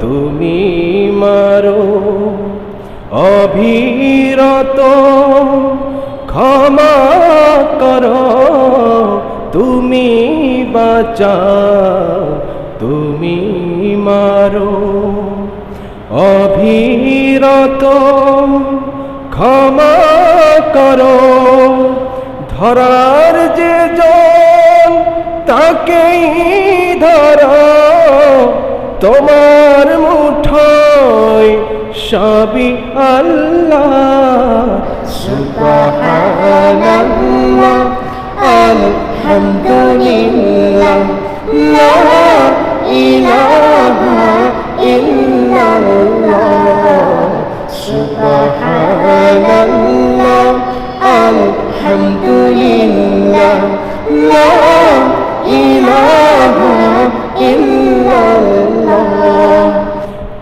তুমি মারো, অভিরত ক্ষমা করো, তুমি বাঁচাও, তুমি মারো। অভিরত ক্ষমা করো, ধরার যে জন তাকেই ধর। তোমার মুঠোয় সবই আল্লাহ। সুবহানাল্লাহ আলহামদুলিল্লাহ আলহামদুলিল্লাহ।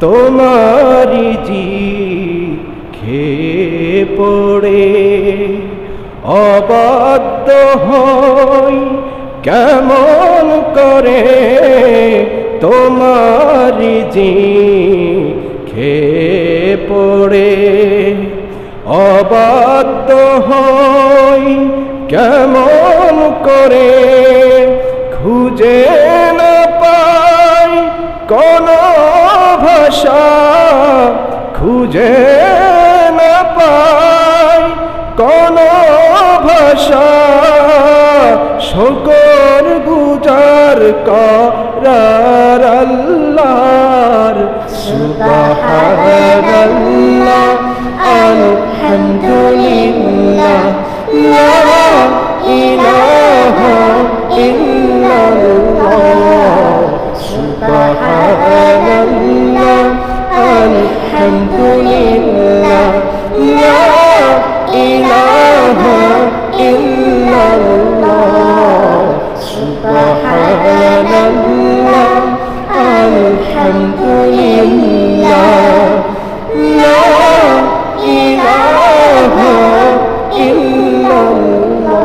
তোমারি জি খেয়ে পড়ে। অবাধ্য হই কেমন করে তোমারি জি খেয়ে পড়ে। অবাধ্য হই কেমন করে খুঁজে না পাই কোন ভাষা খুঁজে না পাই কোন ভাষা শকর বুজার করার আল্লাহর সুবহানাল্লাহ الحمد لله لا إله إلا الله سبحان الله الحمد لله لا إله إلا الله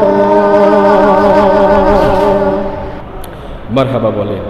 مرحبا بولين